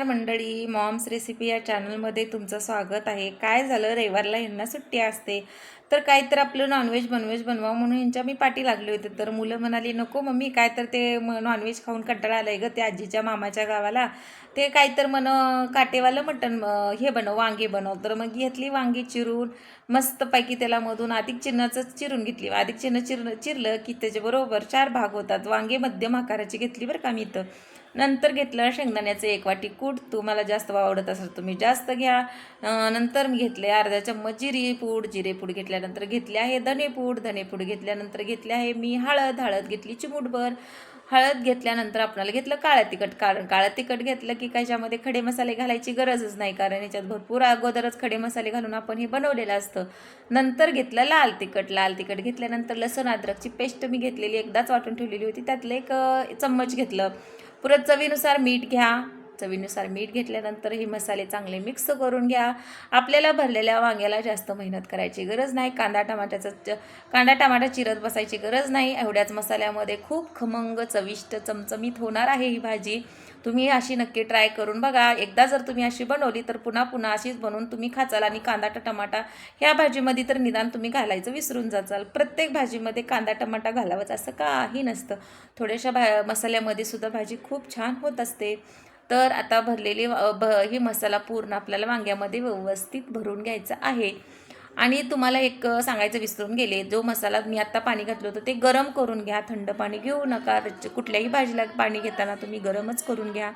नमस्कार मंडळी moms recipe या चॅनलमध्ये तुमचं स्वागत आहे. काय झालं? रविवारला यांना सुट्टी असते. तर काय तर आपलं नॉनव्हेज बनवेज बनवा म्हणून यांच्या मी पाठी लागले होते. तर मुलं म्हणाली नको मम्मी काय तर ते म नॉनव्हेज खाऊन कंटाळा आलंय गं ते आजीच्या मामाच्या गावाला. ते काय तर म्हण काटेवालं मटण हे बनव वांगे बनव. तर मग घेतली वांगी चिरून मस्तपैकी त्याला मधून अधिक चिन्हाचं चिरून घेतली. अधिक चिन्ह चिर चिरलं की त्याच्याबरोबर चार भाग होतात. वांगे मध्यम आकाराची घेतली बरं का मी इथं. नंतर घेतलं शेंगदाण्याचं एक वाटी कूट. तुम्हाला जास्त आवडत असेल तुम्ही जास्त घ्या. नंतर मी घेतले अर्धा चम्मच जिरी पूड. जिरे पूड घेतल्यानंतर घेतले आहे धनेपूड धनेपूड घेतल्यानंतर घेतले आहे मी हळद. हळद घेतली चिमूटभर. हळद घेतल्यानंतर आपल्याला घेतलं काळं तिखट. कारण काळं तिखट घेतलं की त्याच्यामध्ये खडे मसाले घालायची गरजच नाही. कारण याच्यात भरपूर अगोदरच खडे मसाले घालून आपण हे बनवलेलं असतं. नंतर घेतलं लाल तिखट. लाल तिखट घेतल्यानंतर लसूण अद्रकची पेस्ट मी घेतलेली. एकदाच वाटून ठेवलेली होती. त्यातलं एक चम्मच घेतलं. पुरत चवीनुसार मीठ घ्या. चवीनुसार मीठ घेतल्यानंतर हे मसाले चांगले मिक्स करून घ्या. आपल्याला भरलेल्या वांग्याला जास्त मेहनत करायची गरज नाही. कांदा टमाट्याचा च- कांदा टमाटा चिरत बसायची गरज नाही. एवढ्याच मसाल्यामध्ये खूप खमंग चविष्ट चमचमीत होणार आहे ही भाजी. तुम्ही अशी नक्की ट्राय करून बघा. एकदा जर तुम्ही अशी बनवली तर पुन्हा पुन्हा अशीच बनवून तुम्ही खाचाल आणि कांदा टमाटा ह्या भाजीमध्ये तर निदान तुम्ही घालायचं विसरून जाचाल. प्रत्येक भाजीमध्ये कांदा टमाटा घालावंच असं काही नसतं. थोड्याशा भा मसाल्यामध्ये सुद्धा भाजी खूप छान होत असते. तर आता भरलेली भ ही मसाला पूर्ण आपल्याला वांग्यामध्ये व्यवस्थित भरून घ्यायचा आहे. आणि तुम्हाला एक सांगायचं विसरून गेले जो मसाला मी आत्ता पाणी घातलं होतं ते गरम करून घ्या. थंड पाणी घेऊ नका. कुठल्याही भाजीला पाणी घेताना तुम्ही गरमच करून घ्या.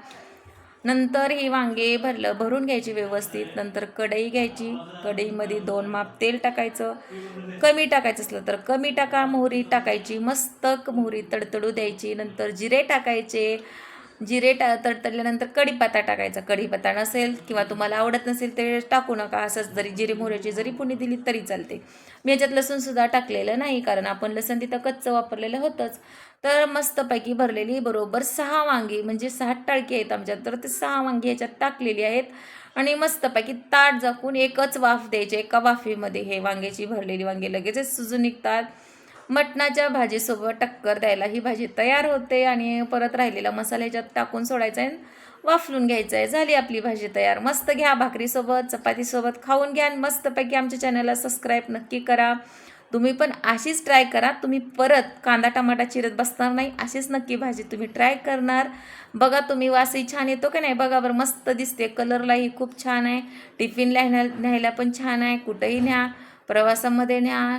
नंतर हे वांगे भरलं भरून घ्यायची व्यवस्थित. नंतर कढई घ्यायची. कढईमध्ये दोन माप तेल टाकायचं. कमी टाकायचं असलं तर कमी टाका. मोहरी टाकायची. मस्त मोहरी तडतडू द्यायची. नंतर जिरे टाकायचे. जिरे टा तडतडल्यानंतर कढीपत्ता टाकायचा. कढीपत्ता नसेल किंवा तुम्हाला आवडत नसेल ते टाकू नका. असंच जरी जिरे मोहऱ्याची जरी पुणी दिली तरी चालते. मी याच्यात लसूणसुद्धा टाकलेलं नाही कारण आपण लसूण तिथं कच्चं वापरलेलं होतंच. तर मस्तपैकी भरलेली बरोबर सहा वांगी म्हणजे सहा टाळकी आहेत आमच्यात. तर ते सहा वांगी याच्यात टाकलेली आहेत. आणि मस्तपैकी ताट झाकून एकच वाफ द्यायचे एका वाफेमध्ये. हे वांग्याची भरलेली वांगी लगेचच सुजून निघतात. मटणाच्या भाजीसोबत टक्कर द्यायला ही भाजी तयार होते आणि परत राहिलेला मसाला ह्याच्यात टाकून सोडायचा आहे. वाफलून घ्यायचं आहे. झाली आपली भाजी तयार. मस्त घ्या भाकरीसोबत चपातीसोबत. खाऊन घ्या आणि मस्तपैकी आमच्या चॅनलला सबस्क्राईब नक्की करा. तुम्ही पण अशीच ट्राय करा. तुम्ही परत कांदा टमाटा चिरत बसणार नाही. अशीच नक्की भाजी तुम्ही ट्राय करणार. बघा तुम्ही वासही छान येतो का नाही? बघा बरं मस्त दिसते. कलरलाही खूप छान आहे. टिफिनला न्या न्यायला पण छान आहे. कुठंही न्या. प्रवासामध्ये न्या.